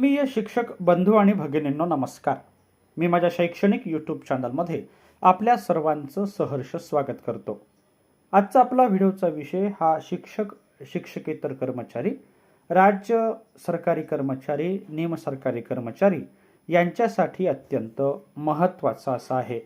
आत्मीय शिक्षक बंधू आणि भगिनींनो नमस्कार. मी माझ्या शैक्षणिक यूट्यूब चॅनलमध्ये आपल्या सर्वांचं सहर्ष स्वागत करतो. आजचा आपला व्हिडिओचा विषय हा शिक्षक शिक्षकेतर कर्मचारी राज्य सरकारी कर्मचारी निम सरकारी कर्मचारी यांच्यासाठी अत्यंत महत्त्वाचा असा आहे.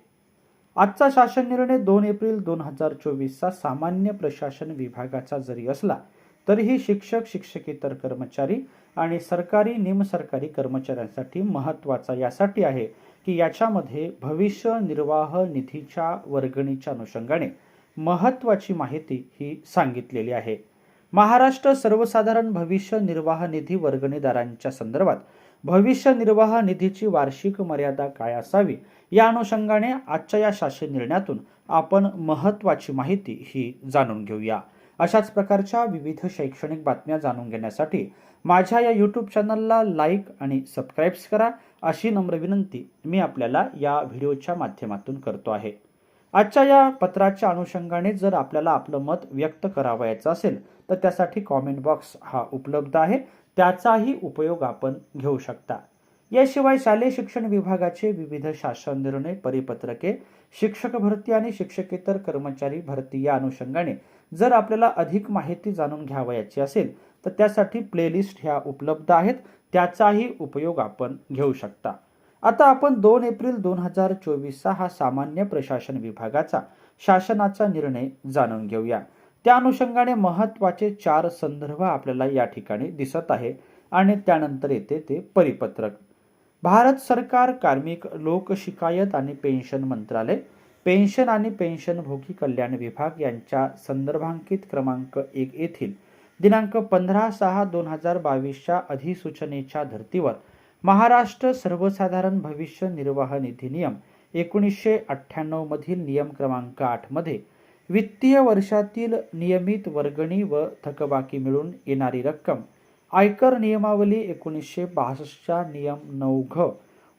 आजचा शासन निर्णय दोन एप्रिल दोन हजार चोवीसचा सामान्य प्रशासन विभागाचा जरी असला तरीही शिक्षक शिक्षकेतर कर्मचारी आणि सरकारी निमसरकारी कर्मचाऱ्यांसाठी महत्त्वाचा यासाठी आहे की याच्यामध्ये भविष्य निर्वाह निधीच्या वर्गणीच्या अनुषंगाने महत्त्वाची माहिती ही सांगितलेली आहे. महाराष्ट्र सर्वसाधारण भविष्य निर्वाह निधी वर्गणीदारांच्या संदर्भात भविष्य निर्वाह निधीची वार्षिक मर्यादा काय असावी या अनुषंगाने आजच्या या शासन निर्णयातून आपण महत्त्वाची माहिती ही जाणून घेऊया. अशाच प्रकारच्या विविध शैक्षणिक बातम्या जाणून घेण्यासाठी माझ्या या यूट्यूब चॅनलला लाईक आणि सबस्क्राईब्स करा. अशी नम्र विनंती मी आपल्याला या व्हिडिओच्या माध्यमातून करतो आहे. आजच्या या पत्राच्या अनुषंगाने जर आपल्याला आपलं मत व्यक्त करावयाचं असेल तर त्यासाठी कॉमेंट बॉक्स हा उपलब्ध आहे. त्याचाही उपयोग आपण घेऊ शकता. याशिवाय शालेय शिक्षण विभागाचे विविध शासन निर्णय परिपत्रके शिक्षक भरती आणि शिक्षकेतर कर्मचारी भरती या अनुषंगाने जर आपल्याला अधिक माहिती जाणून घ्यावयाची असेल तर त्यासाठी प्लेलिस्ट ह्या उपलब्ध आहेत. त्याचाही उपयोग आपण घेऊ शकता. आता आपण दोन एप्रिल दोन हजार चोवीसचा हा सामान्य प्रशासन विभागाचा शासनाचा निर्णय जाणून घेऊया. त्या अनुषंगाने महत्त्वाचे चार संदर्भ आपल्याला या ठिकाणी दिसत आहे आणि त्यानंतर येते ते परिपत्रक. भारत सरकार कार्मिक लोकशिकायत आणि पेन्शन मंत्रालय पेन्शन आणि पेन्शनभोगी कल्याण विभाग यांच्या संदर्भांकित क्रमांक एक येथील दिनांक पंधरा सहा दोन हजार बावीसच्या अधिसूचनेच्या धर्तीवर महाराष्ट्र सर्वसाधारण भविष्य निर्वाह निधी नियम एकोणीसशे अठ्ठ्याण्णव मधील नियम क्रमांक आठमध्ये वित्तीय वर्षातील नियमित वर्गणी व थकबाकी मिळून येणारी रक्कम आयकर नियमावली एकोणीसशे बासष्टच्या नियम नऊ घ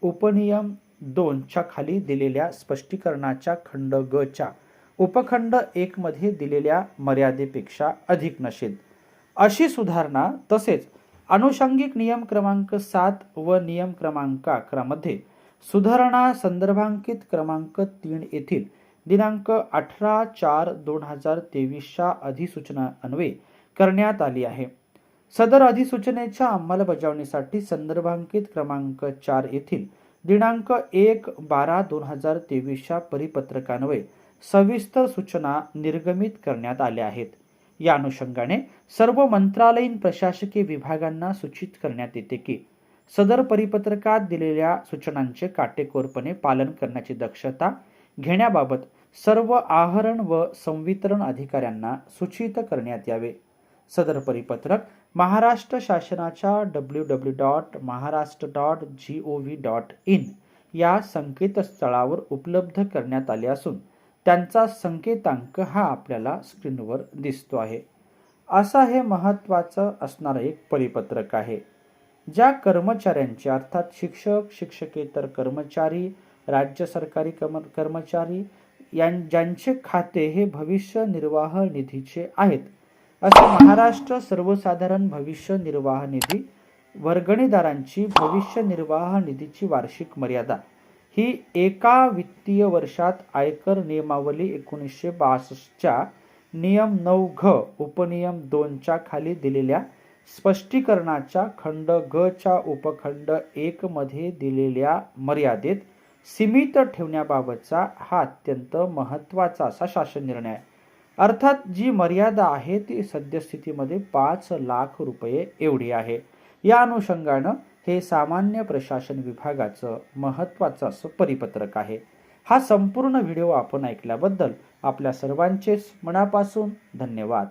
उपनियम दोनच्या खाली दिलेल्या स्पष्टीकरणाच्या खंड ग च्या. उपखंड एकमध्ये दिलेल्या मर्यादेपेक्षा अधिक नसेल अशी सुधारणा तसेच अनुषंगिक नियम क्रमांक सात व नियम क्रमांक अकरामध्ये सुधारणा संदर्भांकित क्रमांक तीन येथील दिनांक अठरा चार दोन हजार तेवीसच्या अधिसूचना अन्वये करण्यात आली आहे. सदर अधिसूचनेच्या अंमलबजावणीसाठी संदर्भांकित क्रमांक चार येथील दिनांक एक बारा दोन हजार तेवीसच्या परिपत्रकान्वये सविस्तर सूचना निर्गमित करण्यात आल्या आहेत. या अनुषंगाने सर्व मंत्रालयीन प्रशासकीय विभागांना सूचित करण्यात येते की सदर परिपत्रकात दिलेल्या सूचनांचे काटेकोरपणे पालन करण्याची दक्षता घेण्याबाबत सर्व आहरण व संवितरण अधिकाऱ्यांना सूचित करण्यात यावे. सदर परिपत्रक महाराष्ट्र शासनाच्या W W dot Maharashtra dot G O V dot in या संकेतस्थळावर उपलब्ध करण्यात आले असून त्यांचा संकेतांक हा आपल्याला स्क्रीनवर दिसतो आहे. असा हे महत्त्वाचं असणारं एक परिपत्रक आहे ज्या कर्मचाऱ्यांचे अर्थात शिक्षक शिक्षकेतर कर्मचारी राज्य सरकारी कर्म कर्मचारी यां ज्यांचे खाते हे भविष्य निर्वाह निधीचे आहेत असे महाराष्ट्र सर्वसाधारण भविष्य निर्वाह निधी वर्गणीदारांची भविष्य निर्वाह निधीची वार्षिक मर्यादा. ही एका वित्तीय वर्षात आयकर नियमावली एकोणीसशे बासष्टच्या नियम नऊ घ उपनियम दोनच्या खाली दिलेल्या स्पष्टीकरणाच्या खंड ग च्या उपखंड एक मध्ये दिलेल्या मर्यादेत सीमित ठेवण्याबाबतचा हा अत्यंत महत्त्वाचा असा शासन निर्णय. आहे अर्थात जी मर्यादा आहे ती सद्यस्थितीमध्ये पाच लाख रुपये एवढी आहे. या अनुषंगानं हे सामान्य प्रशासन विभागाचं महत्त्वाचं असं परिपत्रक आहे. हा संपूर्ण व्हिडिओ आपण ऐकल्याबद्दल आपल्या सर्वांचेच मनापासून धन्यवाद.